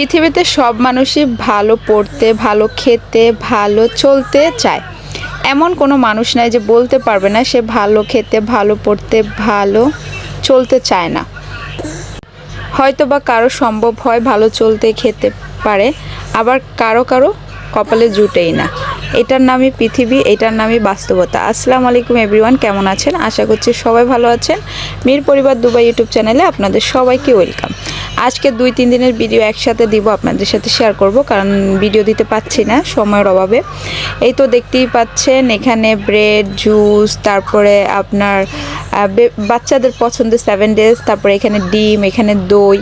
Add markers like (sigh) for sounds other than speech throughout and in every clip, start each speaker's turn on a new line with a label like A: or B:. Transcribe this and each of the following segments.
A: পৃথিবীতে সব মানুষই ভালো পড়তে, ভালো খেতে, ভালো চলতে চায়। এমন কোনো মানুষ নাই যে বলতে পারবে না সে ভালো খেতে, ভালো পড়তে, ভালো চলতে চায় না। হয়তো বা কারও সম্ভব হয় ভালো চলতে খেতে পারে, আবার কারও কারও কপালে জুটেই না। এটার নামই পৃথিবী, এটার নামই বাস্তবতা। আসসালামু আলাইকুম এভরিওয়ান, কেমন আছেন? আশা করছি সবাই ভালো আছেন। মীর পরিবার দুবাই ইউটিউব চ্যানেলে আপনাদের সবাইকে ওয়েলকাম। আজকে দুই, তিন দিনের ভিডিও একসাথে দিব, আপনাদের সাথে শেয়ার করব, কারণ ভিডিও দিতে পাচ্ছি না, সময়ের অভাবে। এই তো দেখতেই পাচ্ছেন, এখানে ব্রেড জুস তারপরে আপনার বাচ্চাদের পছন্দের সেভেন ডেজ তারপরে এখানে ডিম, এখানে দই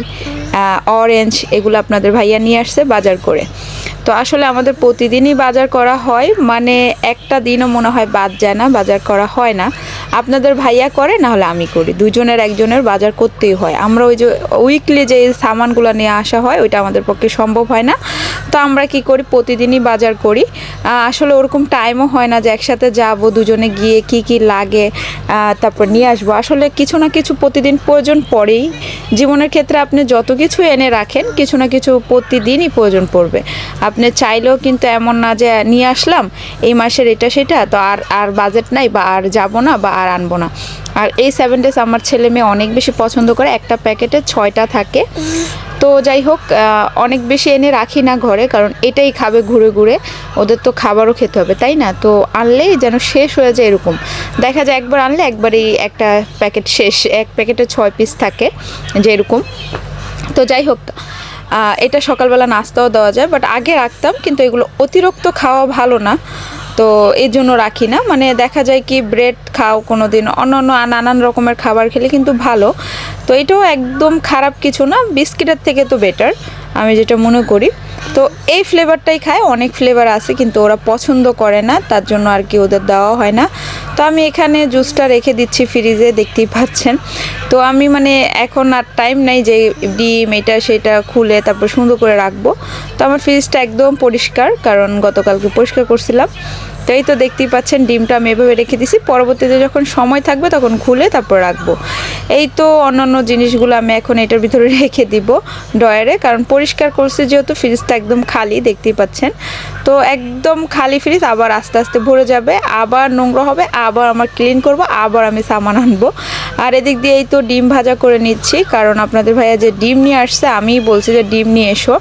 A: অরেঞ্জ এগুলো আপনাদের ভাইয়া নিয়ে আসছে বাজার করে। তো আসলে আমাদের প্রতিদিনই বাজার করা হয় মানে একটা দিনও মনে হয় বাদ যায় না, বাজার করা হয় না। আপনাদের ভাইয়া করে না হলে আমি করি। দুজনের একজনের বাজার করতেই হয়। আমরা ওই যে উইকলি যে সামানগুলো নিয়ে আসা হয়, ওইটা আমাদের পক্ষে সম্ভব হয় না। তো আমরা কি করি? প্রতিদিনই বাজার করি। আসলে ওরকম টাইমও হয় না যে একসাথে যাব, দুজনে গিয়ে কি কি লাগে তারপর নিয়ে আসব। আসলে কিছু না কিছু প্রতিদিন প্রয়োজন পড়েই। জীবনের ক্ষেত্রে আপনি যত কিছু এনে রাখেন, কিছু না কিছু প্রতিদিনই প্রয়োজন পড়বে। আপনি চাইলেও কিন্তু এমন না যে নিয়ে আসলাম, এই মাসের এটা সেটা, তো আর আর বাজেট নাই বা আর যাব না বা আর আনব না। আর এই সেভেন ডেজ আমার ছেলে মেয়ে অনেক বেশি পছন্দ করে, একটা প্যাকেটে ছয়টা থাকে। তো যাই হোক অনেক বেশি এনে রাখি না ঘরে, কারণ এটাই খাবে ঘুরে ঘুরে, ওদের তো খাবারও খেতে হবে, তাই না? তো আনলেই যেন শেষ হয়ে যায় এরকম। দেখা যায় একবার আনলে একবারই একটা প্যাকেট শেষ, এক প্যাকেটে ছয় পিস থাকে, যে এরকম। তো যাই হোক এটা সকালবেলা নাস্তাও দেওয়া যায় বাট আগে রাখতাম, কিন্তু এগুলো অতিরিক্ত খাওয়া ভালো না। তো এই জন্য রাখি না। মানে দেখা যায় কি ব্রেড খাও কোনো দিন অন্য অন্য নানান রকমের খাবার খেলে কিন্তু ভালো। তো এটাও একদম খারাপ কিছু না, বিস্কিটের থেকে তো বেটার আমি যেটা মনে করি। তো এই ফ্লেভারটাই খায়, অনেক ফ্লেভার আছে কিন্তু ওরা পছন্দ করে না, তার জন্য আর কি ওদের দেওয়া হয় না। তো আমি এখানে জুসটা রেখে দিচ্ছি ফ্রিজে দেখতেই পাচ্ছেন। তো আমি মানে এখন আর টাইম নাই যে ডিম এটা সেটা খুলে তারপর সুন্দর করে রাখব। তো আমার ফ্রিজটা একদম পরিষ্কার, কারণ গতকালকে পরিষ্কার করছিলাম। তো এই তো দেখতেই পাচ্ছেন, ডিমটা আমি এভাবে রেখে দিছি। পরবর্তীতে যখন সময় থাকবে তখন খুলে তারপর রাখব। এই তো অন্যান্য জিনিসগুলো আমি এখন এটার ভিতরে (laughs) রেখে দিব ডয়ারে কারণ পরিষ্কার করছি যেহেতু ফ্রিজটা একদম খালি, দেখতেই পাচ্ছেন। তো একদম খালি ফ্রিজ, আবার আস্তে আস্তে ভরে যাবে, আবার নোংরা হবে, আবার আমার ক্লিন করব, আবার আমি সামান আনব। আর এদিক দিয়ে এই তো ডিম ভাজা করে নিচ্ছি, কারণ আপনাদের ভাইয়া যে ডিম নিয়ে আসছে, আমিই বলছি যে ডিম নিয়ে এসো।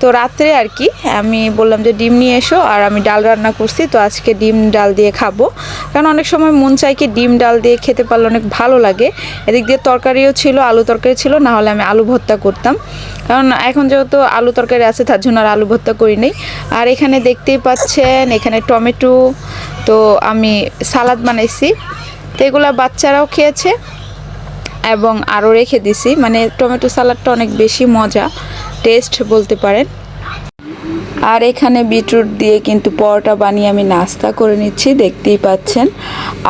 A: তো রাত্রে আর কি, আমি বললাম যে ডিম নিয়ে এসো, আর আমি ডাল রান্না করছি তো আজকে ডিম ডাল দিয়ে খাব। কারণ অনেক সময় মন চাই কি ডিম ডাল দিয়ে খেতে পারলে অনেক ভালো লাগে। এদিক দিয়ে তরকারিও ছিল, আলু তরকারি ছিল, না হলে আমি আলু ভর্তা করতাম। কারণ এখন যেহেতু আলু তরকারি আছে, তার জন্য আর আলু ভর্তা করি নেই। আর এখানে দেখতেই পাচ্ছেন, এখানে টমেটো, তো আমি সালাদ বানাইছি। তো এগুলা বাচ্চারাও খেয়েছে এবং আরও রেখে দিছি। মানে টমেটো সালাডটা অনেক বেশি মজা, টেস্ট বলতে পারেন। আর এখানে বিটরুট দিয়ে কিন্তু পরোটা বানিয়ে আমি নাস্তা করে নিচ্ছি, দেখতেই পাচ্ছেন।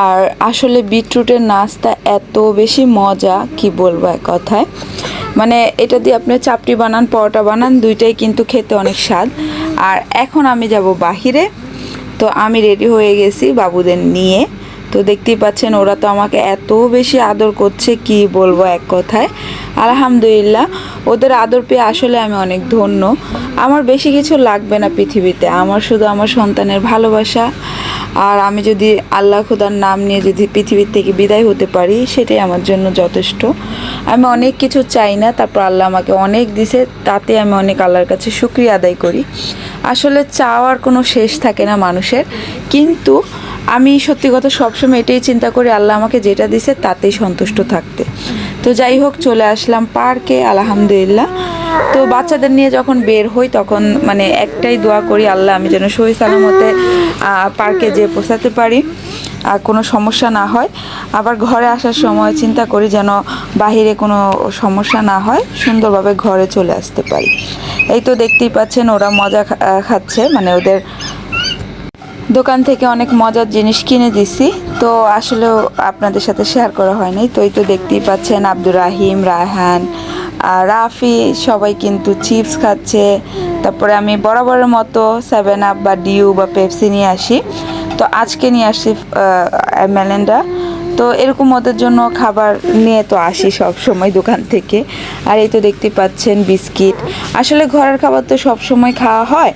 A: আর আসলে বিটরুটের নাস্তা এত বেশি মজা, কি বলব এক কথায়। মানে এটা দিয়ে আপনি চাপটি বানান, পরোটা বানান, দুইটাই কিন্তু খেতে অনেক স্বাদ। আর এখন আমি যাব বাহিরে। তো আমি রেডি হয়ে গেছি বাবুদের নিয়ে। তো দেখতেই পাচ্ছেন, ওরা তো আমাকে এত বেশি আদর করছে, কি বলব এক কথায়। আলহামদুলিল্লাহ, ওদের আদর পেয়ে আসলে আমি অনেক ধন্য। আমার বেশি কিছু লাগবে না পৃথিবীতে, আমার শুধু আমার সন্তানের ভালোবাসা। আর আমি যদি আল্লাহ খুদার নাম নিয়ে যদি পৃথিবীর থেকে বিদায় হতে পারি, সেটাই আমার জন্য যথেষ্ট। আমি অনেক কিছু চাই না, তারপর আল্লাহ আমাকে অনেক দিছে, তাতে আমি অনেক আল্লাহর কাছে শুক্রিয়া আদায় করি। আসলে চাওয়ার কোনো শেষ থাকে না মানুষের, কিন্তু আমি সত্যি কথা সবসময় এটাই চিন্তা করি, আল্লাহ আমাকে যেটা দিছে তাতেই সন্তুষ্ট থাকতে। তো যাই হোক, চলে আসলাম পার্কে, আলহামদুলিল্লাহ। তো বাচ্চাদের নিয়ে যখন বের হই, তখন মানে একটাই দোয়া করি, আল্লাহ আমি যেন সহি সালামতে পার্কে যেয়ে পৌঁছাতে পারি, আর কোনো সমস্যা না হয়। আবার ঘরে আসার সময় চিন্তা করি যেন বাহিরে কোনো সমস্যা না হয়, সুন্দরভাবে ঘরে চলে আসতে পারি। এই তো দেখতেই পাচ্ছেন, ওরা মজা খাচ্ছে মানে ওদের দোকান থেকে অনেক মজার জিনিস কিনে দিছি। তো আসলেও আপনাদের সাথে শেয়ার করা হয়নি। তো এই তো দেখতেই পাচ্ছেন আব্দুর রাহিম, রায়হান, আর রাফি সবাই কিন্তু চিপস খাচ্ছে। তারপরে আমি বরাবরের মতো সেভেন আপ বা ডিউ বা পেপসি নিয়ে আসি। তো আজকে নিয়ে আসি মেলেন্ডা। তো এরকম ওদের জন্য খাবার নিয়ে তো আসি সব সময় দোকান থেকে। আর এই তো দেখতে পাচ্ছেন বিস্কিট। আসলে ঘরের খাবার তো সব সময় খাওয়া হয়।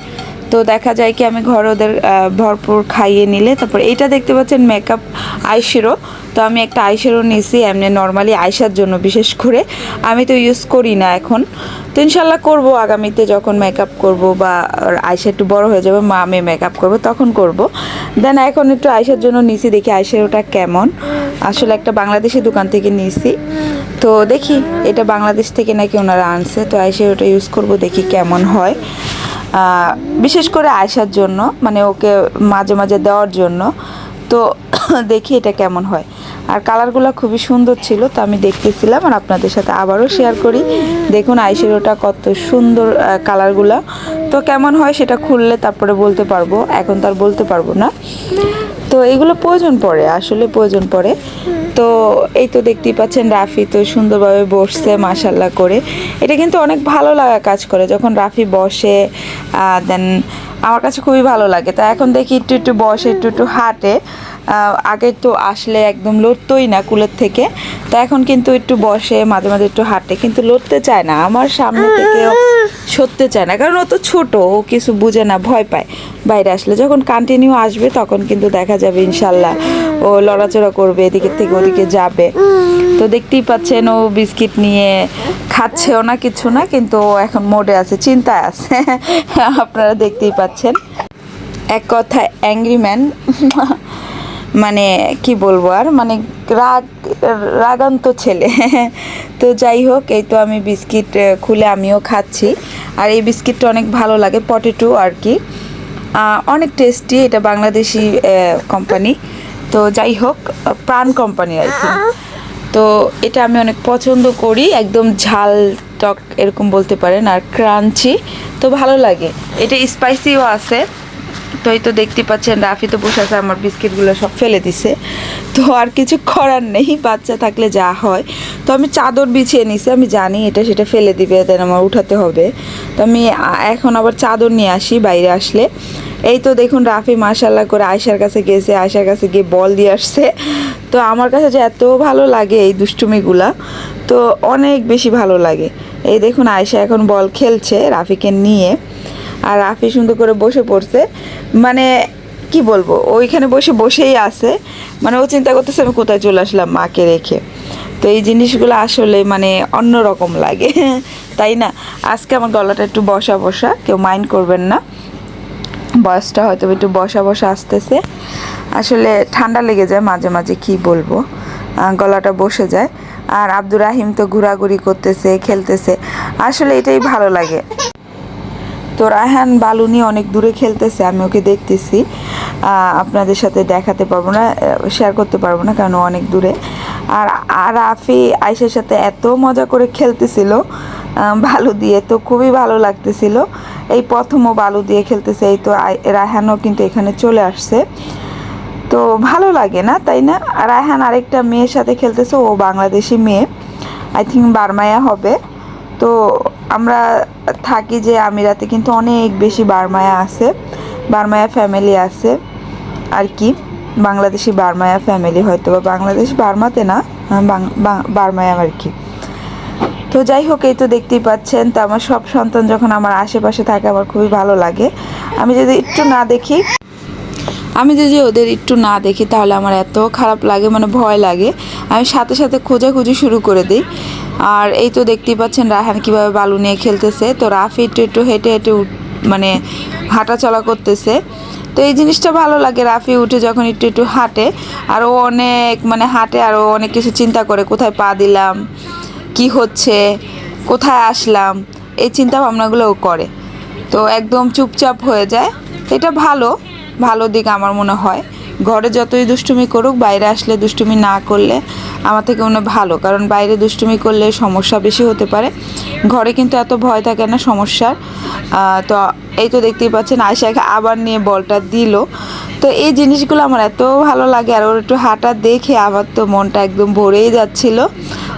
A: তো দেখা যায় কি আমি ঘরে ওদের ভরপুর খাইয়ে নিলে, তারপর এইটা দেখতে পাচ্ছেন মেকআপ আইশ্যাডো তো আমি একটা আইশ্যাডো নিয়েছি এমনি নর্মালি আয়সার জন্য বিশেষ করে। আমি তো ইউজ করি না এখন। তো ইনশাল্লাহ করব, আগামীতে যখন মেকআপ করব বা আয়সা একটু বড় হয়ে যাবে, মা আমি মেকআপ করব, তখন করব। দেন এখন একটু আয়সার জন্য নিয়েছি দেখি আইশ্যাডোটা কেমন। আসলে একটা বাংলাদেশি দোকান থেকে নিয়েছি তো দেখি, এটা বাংলাদেশ থেকে নাকি ওনারা আনছে, তো আইশ্যাডোটা ইউজ করব, দেখি কেমন হয়। বিশেষ করে আয়সার জন্য মানে ওকে মাঝে মাঝে দেওয়ার জন্য। তো (coughs) দেখি এটা কেমন হয়। আর কালারগুলো খুবই সুন্দর ছিল, তো আমি দেখতেছিলাম আর আপনাদের সাথে আবারও শেয়ার করি। দেখুন আইশ্যাডোটা কত সুন্দর কালারগুলো। তো কেমন হয় সেটা খুললে তারপরে বলতে পারব, এখন তো আর বলতে পারব না। তো এগুলো প্রয়োজন পড়ে, আসলে প্রয়োজন পড়ে। তো এই তো দেখতেই পাচ্ছেন, রাফি তো সুন্দরভাবে বসছে মাসাল্লাহ করে। এটা কিন্তু অনেক ভালো লাগা কাজ করে, যখন রাফি বসে দেন আমার কাছে খুবই ভালো লাগে। তা এখন দেখি একটু একটু বসে, একটু একটু হাঁটে। আগে তো আসলে একদম লড়তোই না কুলের থেকে। তো এখন কিন্তু একটু বসে, মাঝে মাঝে একটু হাঁটে, কিন্তু লড়তে চায় না। আমার সামনে থেকেও সরতে চায় না, কারণ ও তো ছোট, ও কিছু বুঝে না, ভয় পায়। বাইরে আসলে যখন কন্টিনিউ আসবে, তখন কিন্তু দেখা যাবে ইনশাল্লাহ ও লড়াচড়া করবে এদিকে থেকে ওদিকে যাবে। তো দেখতেই পাচ্ছেন ও বিস্কিট নিয়ে খাচ্ছেও না কিছু না, কিন্তু এখন মোডে আছে, চিন্তায় আছে। (laughs) আপনারা দেখতেই পাচ্ছেন। এক কথায় অ্যাংরি ম্যান (laughs) মানে কি বলব আর? মানে রাগ, রাগান্ত ছেলে। (laughs) তো যাই হোক, এই তো আমি বিস্কিট খুলে আমিও খাচ্ছি। আর এই বিস্কিটটা অনেক ভালো লাগে, পটেটো আর কি। অনেক টেস্টি, এটা বাংলাদেশি কোম্পানি তো যাই হোক, প্রাণ কোম্পানি আর কি। তো এটা আমি অনেক পছন্দ করি, একদম ঝাল টক এরকম বলতে পারেন, আর ক্রাঞ্চি। তো ভালো লাগে। এটা স্পাইসিও আছে। তো এই তো দেখতে পাচ্ছেন, রাফি তো বসে আছে, আমার বিস্কিটগুলো সব ফেলে দিছে। তো আর কিছু করার নেই, বাচ্চা থাকলে যা হয়। তো আমি চাদর বিছিয়ে নিছি, আমি জানি এটা সেটা ফেলে দিবে, দেন আমার উঠাতে হবে। তো আমি এখন আবার চাদর নিয়ে আসি, বাইরে আসলে। এই তো দেখুন, রাফি মাশাল্লাহ করে আয়সার কাছে গেছে আয়সার কাছে গিয়ে বল দিয়ে আসছে। তো আমার কাছে যে এত ভালো লাগে এই দুষ্টুমিগুলা, তো অনেক বেশি ভালো লাগে। এই দেখুন আয়সা এখন বল খেলছে, রাফিকে নিয়ে। আর রাফি সুন্দর করে বসে পড়ছে। মানে কি বলব ওইখানে বসে বসেই আছে। মানে ও চিন্তা করতেছে, আমি কোথায় চলে আসলাম মাকে রেখে। তো এই জিনিসগুলো আসলে মানে অন্যরকম লাগে। (laughs) তাই না? আজকে আমার গলাটা একটু বসা বসা, কেউ মাইন্ড করবেন না। বয়সটা হয়তো একটু বসা বসা আসতেছে। আসলে ঠান্ডা লেগে যায় মাঝে মাঝে, কি বলব? গলাটা বসে যায়। আর আব্দুর রাহিম তো ঘোরাঘুরি করতেছে, খেলতেছে। আসলে এটাই ভালো লাগে। তো রায়হান বালু নিয়ে অনেক দূরে খেলতেছে, আমি ওকে দেখতেছি। আপনাদের সাথে দেখাতে পারব না শেয়ার করতে পারব না কারণ অনেক দূরে। আর আর আফি আইসের সাথে এত মজা করে খেলতেছিল বালু দিয়ে তো খুবই ভালো লাগতেছিল। এই প্রথম ও বালু দিয়ে খেলতেছে, এই তো রায়হানও কিন্তু এখানে চলে আসছে। তো ভালো লাগে না, তাই না? রায়হান আরেকটা মেয়ের সাথে খেলতেছে, ও বাংলাদেশি মেয়ে। আই থিঙ্ক বারমায়া হবে। তো আমরা থাকি যে আমিরাতে কিন্তু অনেক বেশি বারমায়া আছে বারমায়া ফ্যামিলি আছে আর কি। বাংলাদেশি বারমায়া ফ্যামিলি হয়তো বা বাংলাদেশ বার্মাতে না হ্যাঁ, বারমায়া আর কি। তো যাই হোক এই তো দেখতেই পাচ্ছেন তো আমার সব সন্তান যখন আমার আশেপাশে থাকে আমার খুবই ভালো লাগে। আমি যদি একটু না দেখি আমি যদি ওদের একটু না দেখি, তাহলে আমার এত খারাপ লাগে মানে ভয় লাগে। আমি সাথে সাথে খোঁজাখুঁজি শুরু করে দিই। আর এই তো দেখতেই পাচ্ছেন রাহান কীভাবে বালু নিয়ে খেলতেছে। তো রাফি একটু একটু হেঁটে হেঁটে মানে হাঁটা চলা করতেছে। তো এই জিনিসটা ভালো লাগে, রাফি উঠে যখন একটু একটু হাঁটে। আর ও অনেক মানে হাঁটে আর ও অনেক কিছু চিন্তা করে, কোথায় পা দিলাম, কি হচ্ছে, কোথায় আসলাম, এই চিন্তা ভাবনাগুলো ও করে। তো একদম চুপচাপ হয়ে যায়। এটা ভালো। ভালো দিক আমার মনে হয়। ঘরে যতই দুষ্টুমি করুক, বাইরে আসলে দুষ্টুমি না করলে আমার থেকে মনে ভালো। কারণ বাইরে দুষ্টুমি করলে সমস্যা বেশি হতে পারে। ঘরে কিন্তু এত ভয় থাকে না সমস্যার। তো এই তো দেখতেই পাচ্ছেন আয়সাকে আবার নিয়ে বলটা দিল। তো এই জিনিসগুলো আমার এত ভালো লাগে, আর ওর একটু হাঁটা দেখে আমার তো মনটা একদম ভরেই যাচ্ছিল।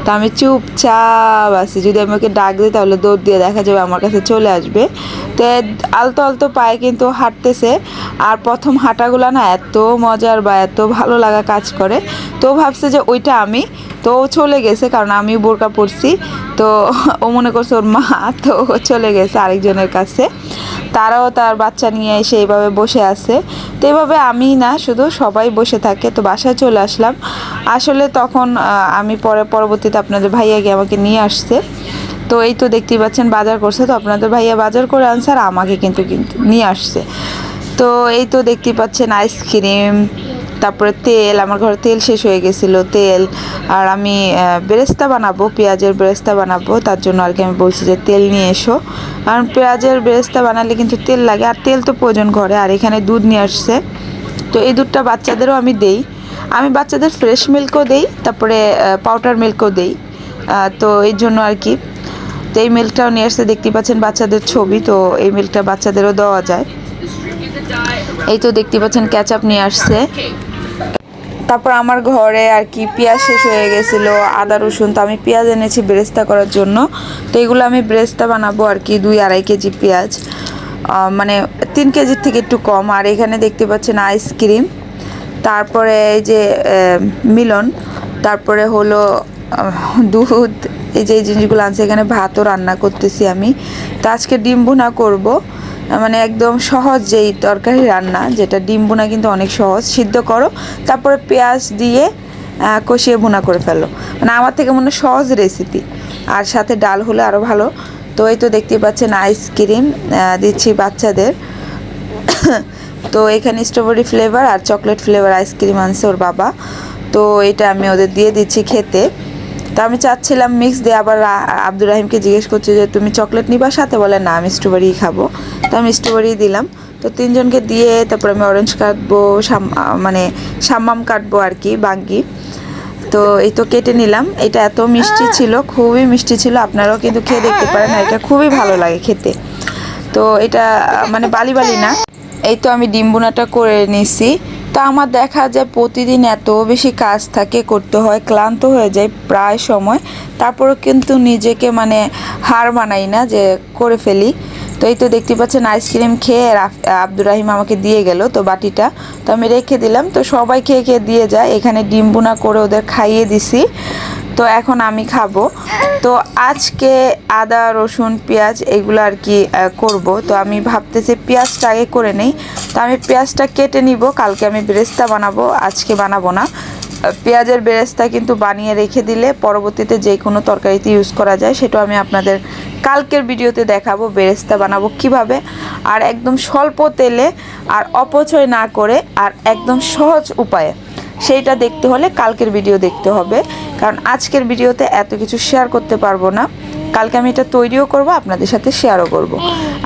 A: তো আমি চুপচাপ আছি। যদি আমি ওকে ডাক দিই, তাহলে দৌড় দিয়ে দেখা যাবে, আমার কাছে চলে আসবে। তো আলতো আলতো পায়ে কিন্তু হাঁটতেছে। আর প্রথম হাঁটাগুলো না এত মজার বা এত ভালো লাগা কাজ করে। তো ভাবছে যে ওইটা আমি তো ও চলে গেছে, কারণ আমি বোরকা পরছি। তো ও মনে করছে ওর মা, তো ও চলে গেছে আরেকজনের কাছে। তারাও তার বাচ্চা নিয়ে এসে এইভাবে বসে আছে। তো এইভাবে আমি না, শুধু সবাই বসে থাকে, তো বাসায় চলে আসলাম। আসলে তখন আমি পরে, পরবর্তীতে আপনাদের ভাইয়া গিয়ে আমাকে নিয়ে আসছে। তো এই তো দেখতেই পাচ্ছেন, বাজার করছে। তো আপনাদের ভাইয়া বাজার করে আনছে আর আমাকে কিন্তু কিন্তু নিয়ে আসছে। তো এই তো দেখতেই পাচ্ছেন, আইসক্রিম তারপরে তেল, আমার ঘরে তেল শেষ হয়ে গেছিল, তেল। আর আমি বেরেস্তা বানাবো, পেঁয়াজের বেরেস্তা বানাবো, তার জন্য আর কি আমি বলছি যে তেল নিয়ে এসো। কারণ পেঁয়াজের বেরেস্তা বানালে কিন্তু তেল লাগে, আর তেল তো প্রয়োজন ঘরে, আর এখানে দুধ নিয়ে আসছে। তো এই দুধটা বাচ্চাদেরও আমি দেই। আমি বাচ্চাদের ফ্রেশ মিল্কও দেই, তারপরে পাউডার মিল্কও দেই। তো এই জন্য আর কি। তো এই মিল্কটাও নিয়ে আসছে দেখতে পাচ্ছেন বাচ্চাদের ছবি, তো এই মিল্কটা বাচ্চাদেরও দেওয়া যায়। এই তো দেখতে পাচ্ছেন ক্যাচআপ নিয়ে আসছে। তারপর আমার ঘরে আর কি পেঁয়াজ শেষ হয়ে গেছিল, আদা, রসুন। তো আমি পেঁয়াজ এনেছি ব্রেস্তা করার জন্য। তো এগুলো আমি ব্রেস্তা বানাবো আর কি দুই আড়াই কেজি পেঁয়াজ। মানে তিন কেজির থেকে একটু কম। আর এখানে দেখতে পাচ্ছেন আইসক্রিম তারপরে এই যে মিলন। তারপরে হলো দুধ। এই যে জিনিসগুলো আনছে। এখানে ভাতও রান্না করতেছি আমি। তো আজকে ডিম ভুনা করব। মানে একদম সহজ যেই তরকারি রান্না, যেটা ডিম বোনা কিন্তু অনেক সহজ, সিদ্ধ করো, তারপরে পেঁয়াজ দিয়ে কষিয়ে ভুনা করে ফেলো। মানে আমার থেকে মনে সহজ রেসিপি আর সাথে ডাল হলে আরও ভালো। তো এই তো দেখতে পাচ্ছেন আইসক্রিম দিচ্ছি বাচ্চাদের। (coughs) তো এখানে স্ট্রবেরি ফ্লেভার আর চকলেট ফ্লেভার আইসক্রিম আনছে ওর বাবা। তো এটা আমি ওদের দিয়ে দিচ্ছি খেতে। তো আমি চাচ্ছিলাম মিক্স দিয়ে আবার আব্দুর রাহিমকে জিজ্ঞেস করছি যে, তুমি চকলেট নিবা সাথে? বলে, না, আমি স্ট্রবেরি খাব। তো আমি স্ট্রবেরি দিলাম। তো তিনজনকে দিয়ে তারপরে আমি অরেঞ্জ কাটবো মানে সাম্মাম কাটবো আর কি বাঙ্গি। তো এই তো কেটে নিলাম। এটা এত মিষ্টি ছিল, খুবই মিষ্টি ছিল। আপনারাও কিন্তু খেয়ে দেখতে পারেন এটা খুবই ভালো লাগে খেতে। তো এটা মানে বালি বালি না। এই তো আমি ডিম বোনাটা করে নিছি। তো আমার দেখা যায় প্রতিদিন এত বেশি কাজ থাকে, করতে হয়, ক্লান্ত হয়ে যায় প্রায় সময়। তারপরও কিন্তু নিজেকে মানে হার মানাই না যে করে ফেলি। তো এই তো দেখতে পাচ্ছেন আইসক্রিম খেয়ে আব্দুর রাহিম আমাকে দিয়ে গেল তো বাটিটা। তো আমি রেখে দিলাম। তো সবাই খেয়ে খেয়ে দিয়ে যায়। এখানে ডিম বোনা করে ওদের খাইয়ে দিছি। তো এখন আমি খাব। তো আজকে আদা, রসুন, পেঁয়াজ এগুলো আর কি করব। তো আমি ভাবতেছি পেঁয়াজটা আগে করে নেই। তো আমি পেঁয়াজটা কেটে নিব। কালকে আমি বেরেস্তা বানাবো। আজকে বানাবো না। পেঁয়াজের বেরেস্তা কিন্তু বানিয়ে রেখে দিলে পরবর্তীতে যে কোনো তরকারিতে ইউজ করা যায়। সেটা আমি আপনাদের কালকের ভিডিওতে দেখাবো, বেরেস্তা বানাবো কীভাবে, আর একদম স্বল্প তেলে আর অপচয় না করে আর একদম সহজ উপায়ে। সেইটা দেখতে হলে কালকের ভিডিও দেখতে হবে, কারণ আজকের ভিডিওতে এত কিছু শেয়ার করতে পারব না। কালকে আমি এটা তৈরিও করব, আপনাদের সাথে শেয়ারও করব।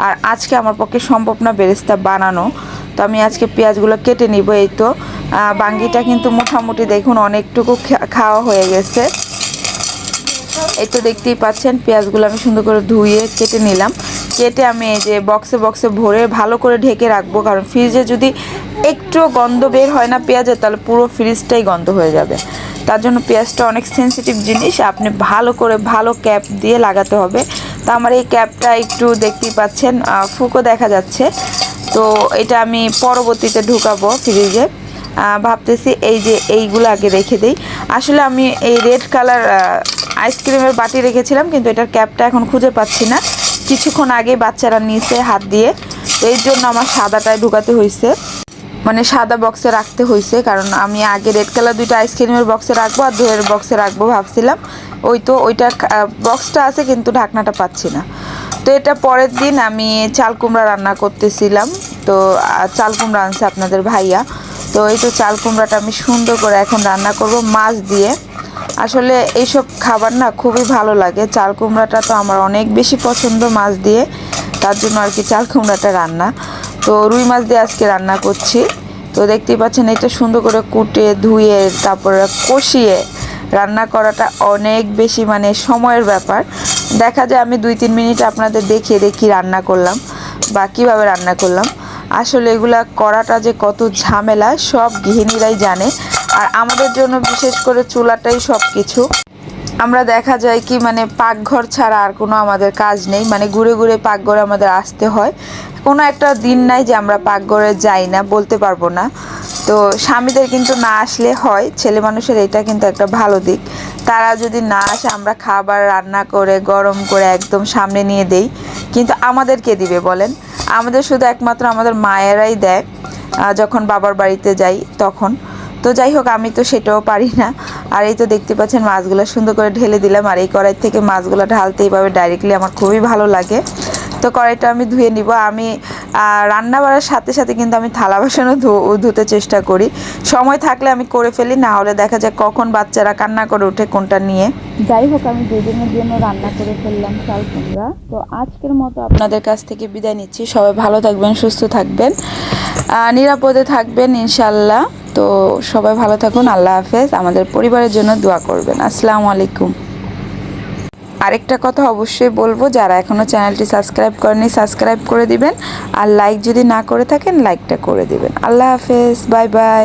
A: আর আজকে আমার পক্ষে সম্ভব না বেরেস্তা বানানো, তো আমি আজকে পেঁয়াজগুলো কেটে নিব, এই তো। বাঙ্গিটা কিন্তু মোটামুটি দেখুন অনেকটুকু খাওয়া হয়ে গেছে। এই তো দেখতেই পাচ্ছেন, পেঁয়াজগুলো আমি সুন্দর করে ধুয়ে কেটে নিলাম। কেটে আমি এই যে বক্সে বক্সে ভরে ভালো করে ঢেকে রাখব, কারণ ফ্রিজে যদি একটু গন্ধ বের হয় না পেঁয়াজের তাহলে পুরো ফ্রিজটাই গন্ধ হয়ে যাবে। তার জন্য পেঁয়াজটা অনেক সেনসিটিভ জিনিস, আপনি ভালো করে ভালো ক্যাপ দিয়ে লাগাতে হবে। তো আমার এই ক্যাপটা একটু দেখতেই পাচ্ছেন ফুকো দেখা যাচ্ছে। তো এটা আমি পরবর্তীতে ঢুকাবো ফ্রিজে ভাবতেছি এই যে এইগুলো আগে রেখে দিই। আসলে আমি এই রেড কালার আইসক্রিমের বাটি রেখেছিলাম, কিন্তু এটার ক্যাপটা এখন খুঁজে পাচ্ছি না। কিছুক্ষণ আগে বাচ্চারা নিচে হাত দিয়ে। এই জন্য আমার সাদাটায় ঢুকাতে হয়েছে মানে সাদা বক্সে রাখতে হয়েছে কারণ আমি আগে রেড কালার দুইটা আইসক্রিমের বক্সে রাখব আর দইয়ের বক্সে রাখব ভাবছিলাম। ওই তো ওইটা বক্সটা আছে, কিন্তু ঢাকনাটা পাচ্ছি না। তো এটা পরের দিন আমি চাল কুমড়া রান্না করতেছিলাম। তো চাল কুমড়া আনছে আপনাদের ভাইয়া। তো এই তো চাল কুমড়াটা আমি সুন্দর করে এখন রান্না করব মাছ দিয়ে। আসলে এইসব খাবার না খুবই ভালো লাগে। চাল কুমড়াটা তো আমার অনেক বেশি পছন্দ মাছ দিয়ে। তার জন্য আর কি চাল কুমড়াটা রান্না। তো রুই মাছ দিয়ে আজকে রান্না করছি। তো দেখতেই পাচ্ছেন এটা সুন্দর করে কুটে, ধুয়ে, তারপরে কষিয়ে রান্না করাটা অনেক বেশি মানে সময়ের ব্যাপার। দেখা যায় আমি দুই তিন মিনিট আপনাদের দেখিয়ে দেখি রান্না করলাম বা কীভাবে রান্না করলাম। আসলে এগুলা করাটা যে কত ঝামেলা, সব গৃহিণীরাই জানে। আর আমাদের জন্য বিশেষ করে চুলাটাই সব কিছু আমরা দেখা যায় কি মানে পাকঘর ছাড়া আর কোনো আমাদের কাজ নেই। মানে ঘুরে ঘুরে পাকঘরে আমাদের আসতে হয়। কোনো একটা দিন নাই যে আমরা পাকঘরে যাই না, বলতে পারব না। তো স্বামীদের কিন্তু না আসলে হয়, ছেলে মানুষের এটা কিন্তু একটা ভালো দিক। তারা যদি না আসে, আমরা খাবার, রান্না করে, গরম করে একদম সামনে নিয়ে দেই। কিন্তু আমাদেরকে দিবে বলেন? আমাদের শুধু একমাত্র আমাদের মায়েরাই দেয় যখন বাবার বাড়িতে যাই তখন। তো যাই হোক, আমি তো সেটাও পারি না। আর এই তো দেখতে পাচ্ছেন, মাছগুলো সুন্দর করে ঢেলে দিলাম। আর এই কড়াই থেকে মাছগুলো ঢালতে এইভাবে ডাইরেক্টলি আমার খুবই ভালো লাগে। তো কড়াইটা আমি ধুয়ে নিব। আমি রান্না বাড়ার সাথে সাথে কিন্তু আমি থালা বাসনও ধুতে চেষ্টা করি। সময় থাকলে আমি করে ফেলি, না হলে দেখা যায় কখন বাচ্চারা কান্না করে ওঠে কোনটা নিয়ে। যাই হোক, আমি দুজনের জন্য রান্না করে ফেললাম চাল কুমড়া। তো আজকের মতো আপনাদের কাছ থেকে বিদায় নিচ্ছি। সবাই ভালো থাকবেন, সুস্থ থাকবেন নিরাপদে থাকবেন ইনশাল্লাহ তো সবাই ভালো থাকুন, আল্লাহ হাফেজ। আমাদের পরিবারের জন্য দোয়া করবেন। আসসালামু আলাইকুম। আরেকটা কথা অবশ্যই বলব, যারা এখনও চ্যানেলটি সাবস্ক্রাইব করেনি, সাবস্ক্রাইব করে দিবেন। আর লাইক যদি না করে থাকেন লাইকটা করে দিবেন। আল্লাহ হাফেজ বাই বাই